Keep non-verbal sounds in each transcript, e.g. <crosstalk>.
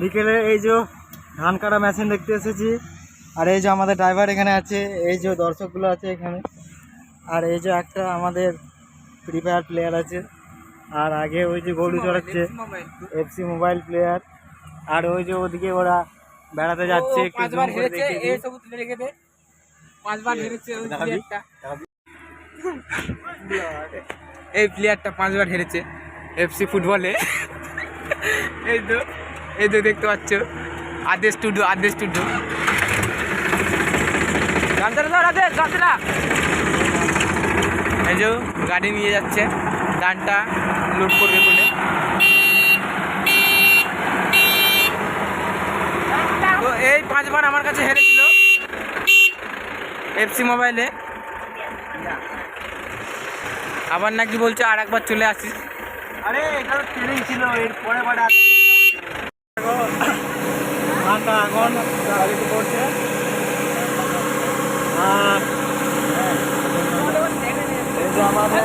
বিকেলে এই যে ধান কাটা মেশিন দেখতে এসেছি। আর এই যে আমাদের ড্রাইভার এখানে আছে এই যে দর্শকগুলো আছে এখানে। আর এই যে একটা আমাদের ফ্রি ফায়ার প্লেয়ার আছে। আর আগে ওই যে গরু চড়াচ্ছে এফসি মোবাইল প্লেয়ার আর ওই যে ওদিকে ওরা বেড়াতে যাচ্ছে একটু করে পাঁচবার হেরেছে ওই দেখাবি? প্লেয়ারটা এই প্লেয়ারটা পাঁচবার হেরেছে এফসি ফুটবলে এই তো। এই যে দেখতে পাচ্ছ, আদেশ টুডু আদেশ টুডু এই যে গাড়ি নিয়ে যাচ্ছে, ধানটা লোড করবে বলে। তো এই পাঁচবার আমার কাছে হেরেছিল এফসি মোবাইলে আবার নাকি বলছে আর একবার চলে আসিস। আরে, এটা ছিল এর পরে দেখো, ধানটা এখন গাড়িতে পড়ছে আর এই যে আমাদের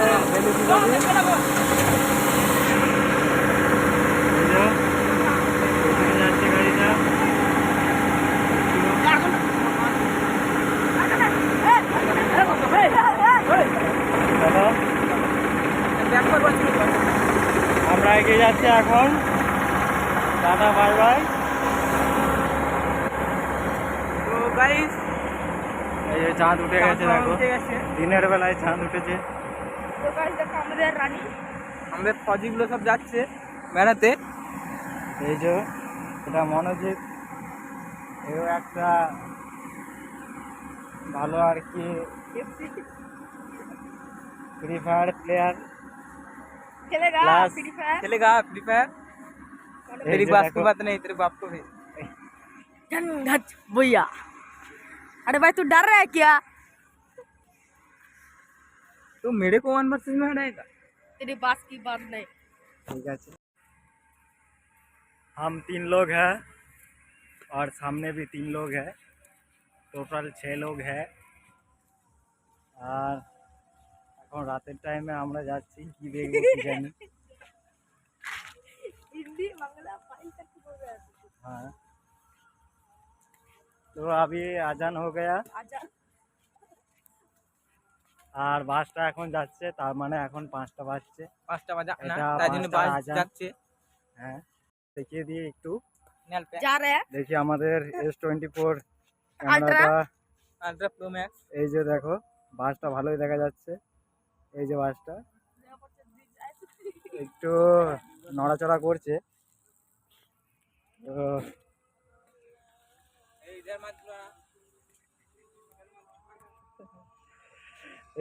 যাচ্ছে গাড়িটা। আমরা এগিয়ে যাচ্ছি এখন। দাদা ভাই ভাই তো গাইস এই যে চাঁদ উঠে গেছে দেখো। দিনের বেলায় চাঁদ উঠেছে। তো গাইস দেখো আমাদের রানী। আমাদের ফজিগুলো সব যাচ্ছে বেড়াতে এই যে এটা মনোজিৎ। এও একটা ভালো আর কি ফ্রি ফায়ার প্লেয়ার খেলেগা ফ্রি ফায়ার খেলেগা ফ্রি ফায়ার तेरी যে बात দেখো, की बात नहीं तेरे बाप को भी झंझट भैया अरे भाई तू डर रहा है क्या तो मेरे को वन वर्सेस में हटाएगा तेरी बात की बात नहीं ठीक है हम तीन लोग हैं और सामने भी तीन लोग हैं টোটাল छः लोग हैं আর এখন রাতের টাইমে আমরা যাচ্ছি কি দেখবো কি জানি हिंदी बांग्ला फाइल तक की बोल रहा है हाँ তো अभी আজান हो गया आजा আর বাসটা এখন যাচ্ছে তার মানে এখন পাঁচটা বাজছে পাঁচটা বাজা না এটা তাই জন্য পাঁচটা বাস আজান। যাচ্ছে হ্যাঁ দেখিয়ে দিয়ে একটু নেল पे जा रहे हैं দেখি আমাদের এস টোয়েন্টি ফোর Ultra? ক্যামেরাটা अल्ट्रा प्रो मैक्स এই যে দেখো বাসটা ভালোই দেখা যাচ্ছে এই যে বাসটা একটু নড়াচড়া করছে।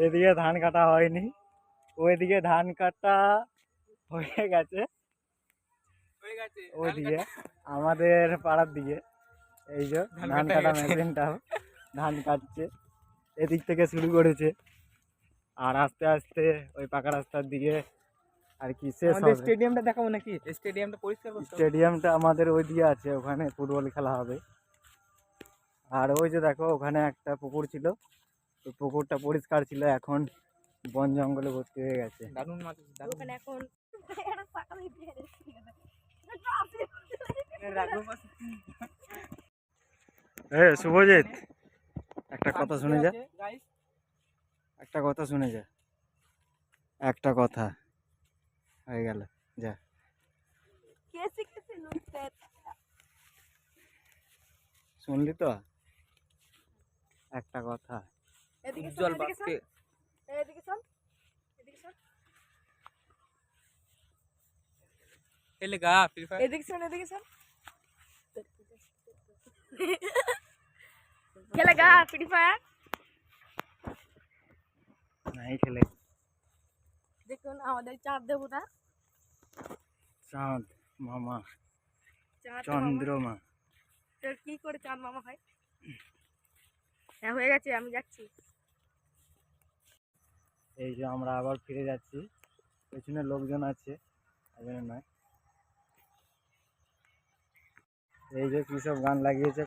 এদিকে ধান কাটা হয়নি। ওইদিকে ধান কাটা হয়ে গেছে। ওইদিকে আমাদের পাড়ার দিকে। এই যে ধান কাটা মেশিনটাও ধান কাটছে। এদিক থেকে শুরু করেছে। আর আস্তে আস্তে ওই পাকা রাস্তার দিকে আর কি শেষ হবে। স্টেডিয়ামটা দেখাবো নাকি? স্টেডিয়ামটা পরিষ্কার করতে স্টেডিয়ামটা আমাদের ওই দিকে আছে ওখানে ফুটবল খেলা হবে। আর ওই যে দেখো ওখানে একটা পুকুর ছিল। তো পুকুরটা পরিষ্কার ছিল এখন বন জঙ্গলে ভর্তি হয়ে গেছে। দারুণ মাছ ওখানে এখন এটা পাকা হয়ে শুভজিৎ একটা কথা শুনে যা। একটা কথা শুনে যা। একটা কথা। হয়ে গেল যা कैसे कैसे लूटते हैं শুনলি তো একটা কথা এদিকে শোন, উজ্জ্বল এদিকে শোন, বাপকে এদিকে শোন, এদিকে শোন, খেলেগা <laughs> ফ্রি ফায়ার এদিকে শোন, এদিকে শোন। খেলেগা ফ্রি ফায়ার নাই খেলে দেখুন আমাদের চাঁদ দেবতা। চাঁদ মামা। চন্দ্রমা। তোর কি করে চাঁদ মামা হয়? হ্যাঁ হয়ে গেছে আমি যাচ্ছি। এই যে আমরা আবার ফিরে যাচ্ছি। পেছনে লোকজন আছে নয়। এই যে কী সব গান লাগিয়েছে